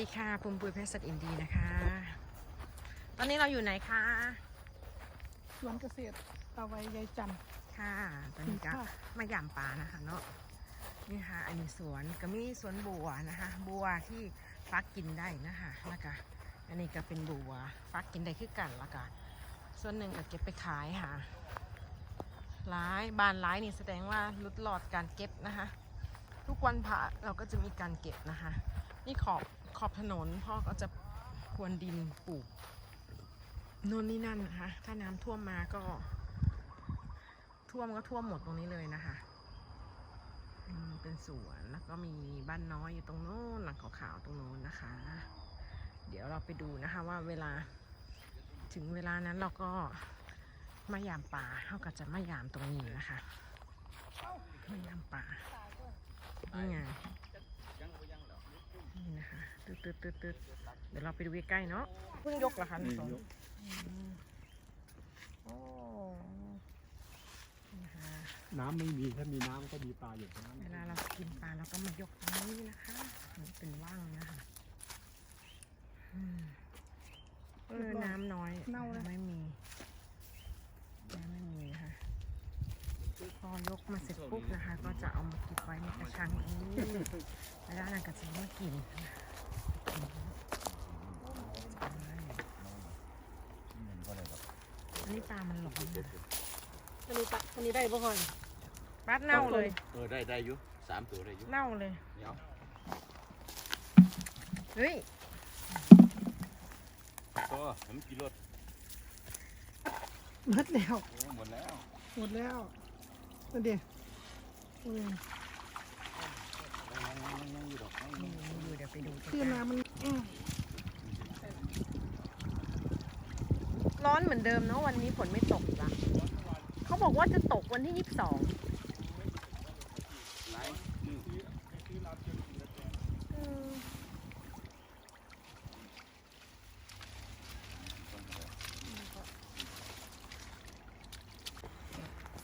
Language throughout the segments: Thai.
สวัสดีค่ะปุ้มปุยเพชรสัตว์อินดีนะคะ ตอนนี้เราอยู่ไหนคะสวนเกษตรตาไวยายจันทร์ค่ะ ตอนนี้ก็ค่ะมายามป่านะคะเนาะนี่ค่ะ อันนี้สวนก็มีสวนบัวนะคะ บัวที่ฟักกินได้นะคะแล้วก็อันนี้ก็เป็นบัวฟักกินได้คือกันแล้วก็ส่วนหนึ่งก็เก็บไปขายค่ะร้ายบานร้ายนี่แสดงว่าลุดหลอดการเก็บนะคะ ทุกวันพระเราก็จะมีการเก็บนะคะ นี่ขอบ ขอบถนนพ่อก็จะพรวนดินปลูกโน่นนี่นั่นนะคะ ถ้าน้ำท่วมมาก็ ท่วมก็ท่วมหมดตรงนี้เลยนะคะอืมเป็นสวนแล้วก็มีบ้านน้อยอยู่ตรงโน้นหลังขาวๆตรงโน้นนะคะ เดี๋ยวเราไปดูนะคะว่าเวลาถึงเวลานั้นเราก็มายามป่าเขาก็จะมายามตรงนี้นะคะมายามป่านี่ไงนี่นะคะ ตึ๊ดตึ๊ดตึ๊ดตึ๊ดเดี๋ยวเราไปดูใกล้ๆเนาะเพิ่งยกเหรอคะน้องสนอืมโอ้นี่นะคะน้ำไม่มีถ้ามีน้ำก็มีปลาอยู่ตรงนั้นเวลาเรากินปลาเราก็มายกตรงนี้นะคะมันเป็นว่างนะคะอืมเออน้ำน้อยเน่าเลยไม่มีน้ำไม่มีนะคะพอยกมาเสร็จปุ๊บนะคะ ก็จะเอามาเก็บไว้ในกระชังอันนี้แล้วด้านนั้นก็จะมากินอัน นี้ปลามันหลงนะอันนี้ปะอันนี้ได้บ่ค่อยปัดเน่าเลย เออได้ได้อยู่สามตัวได้อยู่เน่าเลย เดี๋ยวเฮ้ยก็ผมกินรถหมดแล้ว โอ้หมดแล้วหมดแล้วนั่นเดียวโอ้ยยังยังยังอยู่ดอกยังนี่ยังอยู่เดี๋ยวไปดูใกคือล้ๆน้ำมันอืม ร้อนเหมือนเดิมเนาะวันนี้ฝนไม่ตกละเขาบอกว่าจะตกวันที่ยี่สิบสองหลายมือ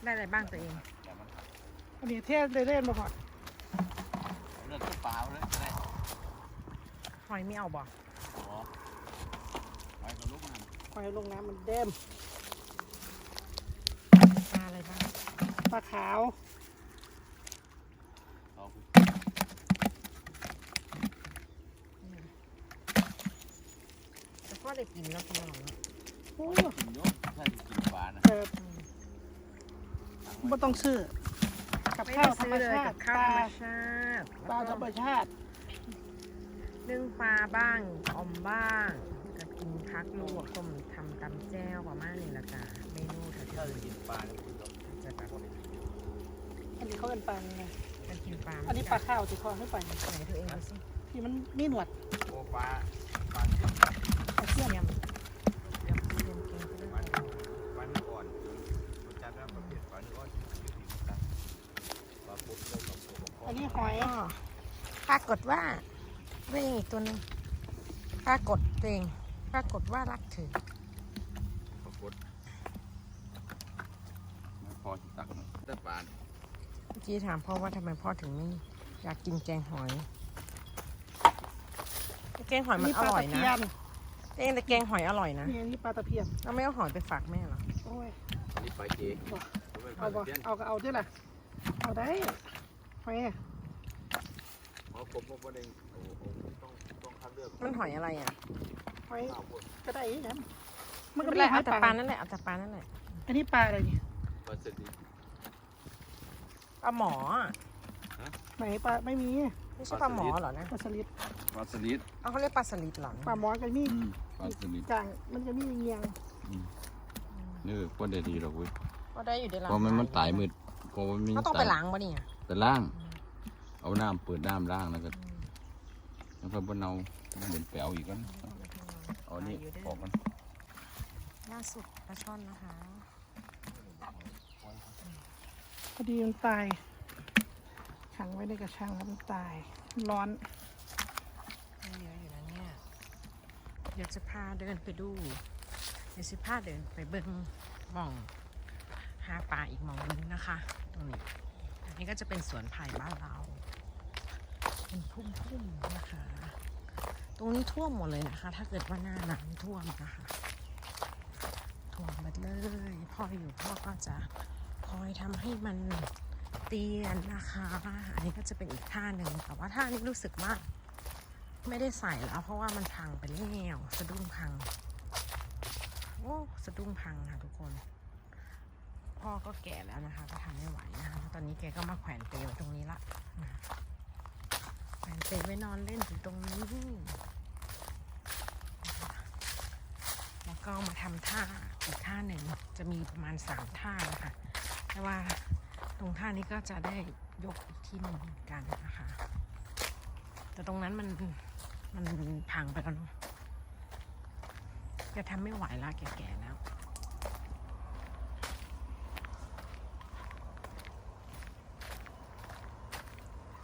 ได้อะไรบ้างตัวเองแต่มันอันนี้เทศได้เล่นบ่ค่อยเลือดเปล่าเลยได้หอยไม่เอาบ่ อ๋อไปกับลูกมัน ค อยลงน้ำมันแดมปลาอะไรบ้างปลาขาวเอาไปแต่พ่อได้กินแล้วพี่น้องเนาะโอ้กินเยอะถ้าจะกินปลานะแต่อืมบ่ต้องซื้อกับไม่ข้าได้วธรซื้รอมเลยชากัติบปข้าวลาธรรมชาติปลาธแล้รวรมก็ชาตินึ่งปลาบ้างอมบ้างกับกิน พักลวกต้มทำตำแจ่วประมาณนี้ละจ้ะเมนูแถถ้าวจะๆกินปลาเนี่ยเราจะแบบอันนี้เขาเป็นปลาไงมันกินปลาอันนี้ปลาข้าวที่เขาให้ไปไหนตัวเองดูสิที่มันมีหนวดโอ้ปลาปลาเปลาเสี้ยนเยี่ยมเยี่ยมเยี่ยมเก่งไปเลยปลาปลาเนื้ออ่อนรสชาติแบบประเภทปลาเนื้ออ่อนอยู่ที่นี่นะครับปลาปุ๊บได้สองตัวของพ่ออันนี้หอยก็ปรากฏว่าเรื่องอีกตัวหนึงปรากฏตัวเอง ปรากฏว่ารักเธอปรากฏไม่พอที่ตักนะแต่ปลาเนี่ยเมื่อกี้ถามพ่อว่าทำไมพ่อถึงไม่อยากกินแกงหอย แกงหอยมันอปลาร่อยตะนะเพียนเองแต่แกงหอยอร่อยนะนี่อันนี้ปลาตะเพียนเราไม่เอาหอยไปฝากแม่เหรอโอ้ยอันนี้ปลาเก๋บ่เอาเอาไปบ่เปลี่ยนเอาก็เอาด้วยล่ะเอาได้หอยเพราะผมว่าได้โอ้โหต้องต้องคัดเลือกมันหอยอะไรอะ หอยข้าวบดก็ได้อีกนะมัมันนก็ก็มีได้หอเอายแต่ปปลาลานั่นแหละเอาแต่ปลานั่นแหละอันนี้ปลาอะไรเนี่ยปลาสลิดปลาหมออะไหนปลาไม่มีไม่ใช่ปลาหมอเหรอนะปลาสลิดปลาสลิดเอาเขาเรียกปลาสลิดเหรอปลาหมอก็มีปลาสลิดกลางมันจะมีเงียงนี่ก็ได้ดีหรอกเว้ยก็ได้อยู่ในร้านเพราะมันมันตายมืดเพราะมันมีเขาต้องไปล้างปะเนี่ยไปล้าง เอาน้ำเปิดน้ำล้างแล้วก็แล้วก็บนเอาเดินไปเอาอีกกันเอานี่ออกมันล่าสุดปลาช่อนนะคะพอดีมันตาย ขังไว้ในกระชังแล้วมันตาย ร้อนได้เยอะอยู่นะเนี่ยเดี๋ยวจะพาเดินไปดูเดี๋ยวจะพาเดินไปเบิ้งหม่องหาปลาอีกหม่องนึงนะคะ ตรงนี้ อันนี้ก็จะเป็นสวนไผ่บ้านเรา เป็นพุ่มๆนะคะ ตรงนี้ท่วมหมดเลยนะคะ ถ้าเกิดว่าหน้าหน้ำท่วมนะคะท่วมหมดเลยพ่ออยู่พ่อก็จะคอยทำให้มันเตียนนะคะอันนี้ก็จะเป็นอีกท่าหนึ่งแต่ว่าท่านี้รู้สึกว่าไม่ได้ใส่แล้ว เพราะว่ามันพังไปแล้วสะดุ้งพังโอ้สะดุ้งพังค่ะทุกคน พ่อก็แก่แล้วนะคะก็ทำไม่ไหวนะคะตอนนี้แกก็มาแขวนเปลไว้ตรงนี้ละนะ แขวนเปลไว้นอนเล่นอยู่ตรงนี้แล้วก็มาทำท่าอีกท่าหนึ่งจะมีประมาณสามท่านะคะแต่ว่าตรงท่านี้ก็จะได้ยกอีกที่หนึ่งเหมือนกันนะคะ แต่ตรงนั้นมันมันพังไปแล้วเนาะแกทำไม่ไหวล้วแกแก่แล้ว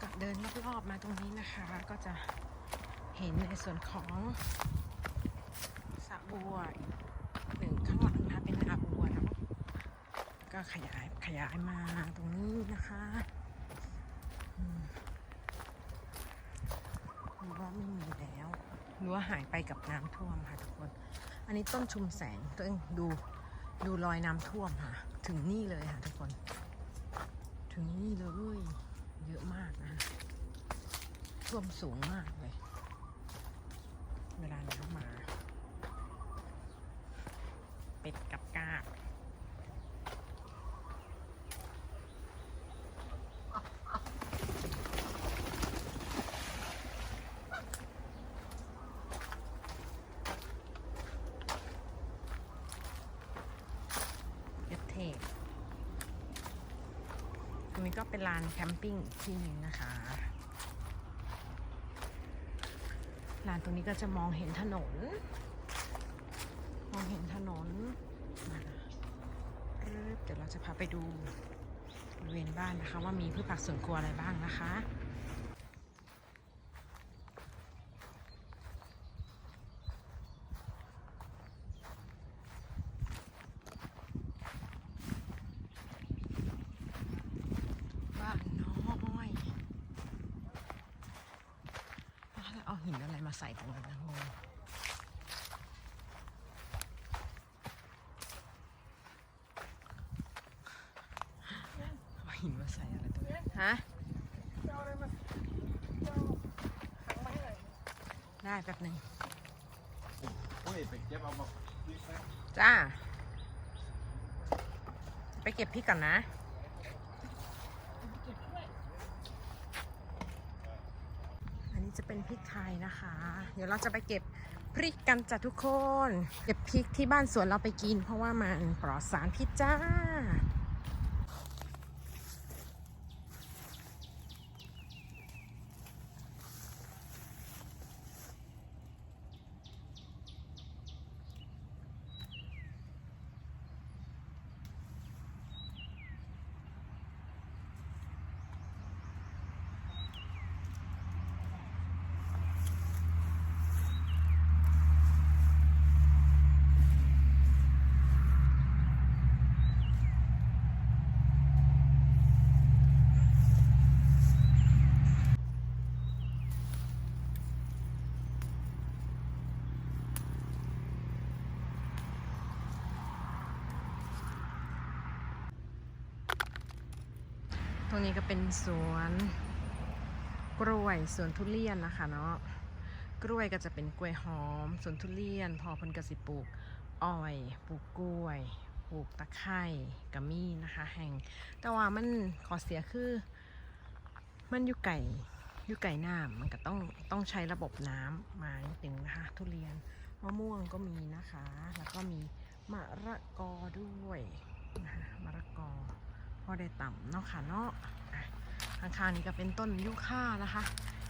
ก็ เดินรอบๆมาตรงนี้นะคะ ก็จะเห็นในส่วนของสระบัวหนึ่งข้างหลังนะคะเป็นนาบัวแล้วก็ขยายขยายมาตรงนี้นะคะอืมรั้วไม่มีแล้วรั้ว่าหายไปกับน้ำท่วมค่ะทุกคน อันนี้ต้นชุมแสงตัวเองดูดูรอยน้ำท่วมค่ะ ถึงนี่เลยค่ะทุกคน ถึงนี่เลยเยอะมากนะ ท่วมสูงมากเลย เวลาน้ำมา เป็ดกับกาบเก็บเทศตรงนี้ก็เป็นลานแคมปิ้งที่นึงนะคะ ลานตรงนี้ก็จะมองเห็นถนน มองเห็นถนนมาปึ๊บเดี๋ยวเราจะพาไปดูบริเวณบ้านนะคะ ว่ามีพืชผักสวนครัวอะไรบ้างนะคะ บ้านน้อยแล้วเอา หินอะไรมาใส่ตรงนั้นนะงงเอาหินมาใส่อะไรตรงนั้ฮะได้แป๊บหนึ่งจ้า ไปเก็บพริกก่อนนะ อั นี้จะเป็นพริกไทยนะคะ เดี๋ยวเราจะไปเก็บพริกกันจ้ะทุกคน เก็บพริกที่บ้านสวนเราไปกิน เพราะว่ามันปลอดสารพิษจ้า รงนี้ก็เป็นสวนกล้วยสวนทุเรียนนะคะเนาะกล้วยก็จะเป็นกล้วยหอมสวนทุเรียน พอพิ่นกสิปลูกอ้อยปลูกกล้วยปลูกตะไคร่กระมี่นะคะแห่ง แต่ว่ามันขอเสียคือ มันอยู่ไก่อยู่ไก่น้ำมันก็ต้องต้องใช้ระบบน้ำมานิดนึงนะคะทุเรียนมะม่วงก็มีนะคะ แล้วก็มีมะระกอด้วยนะคะมะระกอ พอได้ต่ำเนาะค่ะเนาะอะข้างๆนี้ก็เป็นต้นยูคานะคะ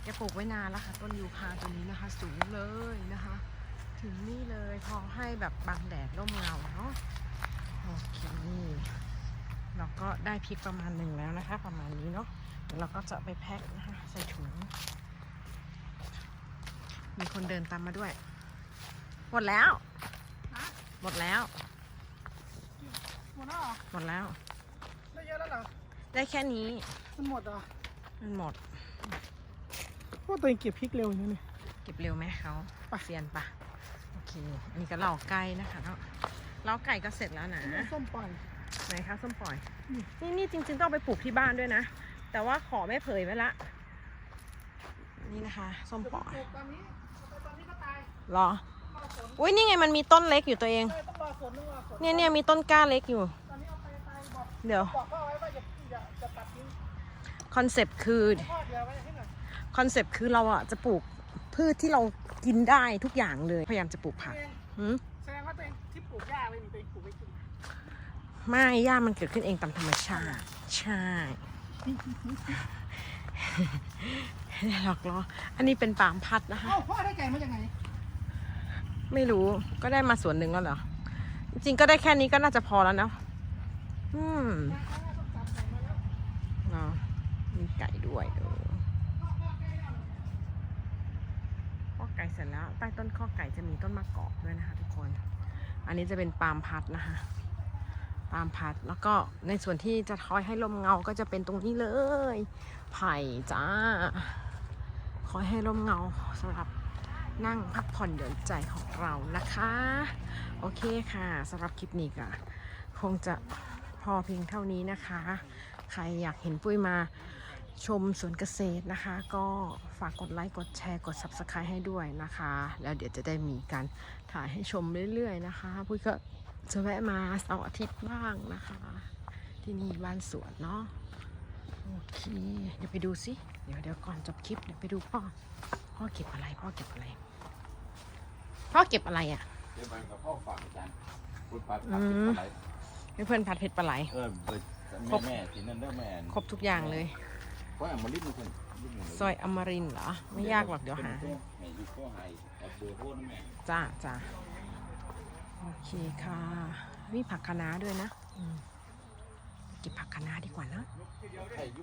แกปลูกไว้นานแล้วค่ะ ต้นยูคาตัวนี้นะคะ สูงเลยนะคะ ถึงนี่เลยพอให้แบบบังแดดร่มเงาเนาะโอเคเราก็ได้พริกประมาณหนึ่งแล้วนะคะ ประมาณนี้เนาะเดี๋ยวเราก็จะไปแพ็คนะคะใส่ถุง มีคนเดินตามมาด้วย หมดแล้ว หมดแล้ว หมดแล้วเหรอหมดแล้ว ได้แค่นี้ มันหมดเหรอมันหมดพวกตัวเองเก็บพริกเร็วอย่างนี้นี่ เก็บเร็วไหมเขาไปเซียนปะโอเค อันนี้ก็เหล่าไก่นะคะเนาะเหล่าไก่ก็เสร็จแล้วนะ นี่ส้มปล่อย ไหนคะส้มปล่อย นี่ นี่นี่จริงๆต้องเอาไปปลูกที่บ้านด้วยนะ แต่ว่าขอไม่เผยไว้ละ นี่นะคะส้มปล่อยปลูกตอนนี้ตอนนี้ก็ตายเหรออุ้ยนี่ไงมันมีต้นเล็กอยู่ตัวเองเออต้องรอฝนต้องรอฝนเนี่ยเนี่ยมีต้นกล้าเล็กอยู่ ตอนนี้เอาไปตายบอกเดี๋ยว บอกพ่อไว้ว่าอย่าอย่าจะตัดทิ้ง คอนเซปต์คือคอนเซปต์คือเราอะจะปลูกพืชที่เรากินได้ทุกอย่างเลย พยายามจะปลูกผักหืมแสดงว่าตัวเองที่ปลูกหญ้าไม่มีตัวเองปลูกไม่กินไม่หญ้ามันเกิดขึ้นเองตามธรรมชาติ ใช่หลอกล้ออันนี้เป็นปามพัดนะคะเอ้าพ่อได้ไก่มาจากไหนไม่รู้ก็ได้มาส่วนหนึ่งแล้วเหรอ จริงก็ได้แค่นี้ก็น่าจะพอแล้วเนาะอืมเนาะ มีไก่ด้วยเออข้อไก่เสร็จแล้วใต้ต้นข้อไก่จะมีต้นมะกอกด้วยนะคะ ทุกคน อันนี้จะเป็นปาล์มพัดนะคะปาล์มพัดแล้วก็ในส่วนที่จะคอยให้ลมเงาก็จะเป็นตรงนี้เลย ไผ่จ้า คอยให้ลมเงาสำหรับนั่งพักผ่อนหย่อนใจของเรานะคะ โอเคค่ะสำหรับคลิปนี้ก็คงจะพอเพียงเท่านี้นะคะ ใครอยากเห็นปุ้ยมา ชมสวนเกษตรนะคะ ก็ฝากกดไลค์กดแชร์กด Subscribe ให้ด้วยนะคะ แล้วเดี๋ยวจะได้มีการถ่ายให้ชมเรื่อยๆนะคะปุ้ยก็จะแวะมาเสาร์อาทิตย์บ้างนะคะ ที่นี่บ้านสวนเนาะโอเคเดี๋ยวไปดูสิเดี๋ยวเดี๋ยวก่อนจบคลิปเดี๋ยวไปดูพ่อพ่อเก็บอะไรพ่อเก็บอะไร พ่อเก็บอะไรอะเดี๋ยวไปกับพ่อฝากอาจารย์พูดปัดอืปัดมอะไรให้เพื่อนผัดเผ็ดปลาไหลเออเปิดครแม่บแม่ที่นั่นเด้อแม่ครบทุกอย่างเลย เพราะอย่างมรินมันคนลิ้นมันซอยอมรินทร์เหรอ ไม่ยากหรอกเดี๋ยวหาให้แม่อยู่ก็ให้เอาเบอร์โทรนะแม่จ้าจ้าโอเคค่ะ มีผักคะน้าด้วยนะอืมเก็บผักคะน้าดีกว่านะใครอยู่